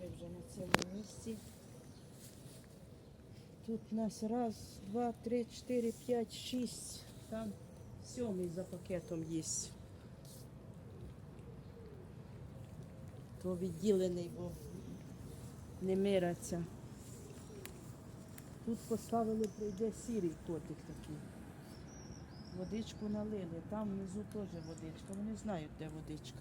Ми вже на цьому місці. Тут у нас раз, два, три, чотири, п'ять, шість. Там сьомий за пакетом є. То відділений, бо не мираться. Тут поставили, прийде сірий котик такий. Водичку налили, там внизу теж водичка. Ну, Вони знають, де водичка.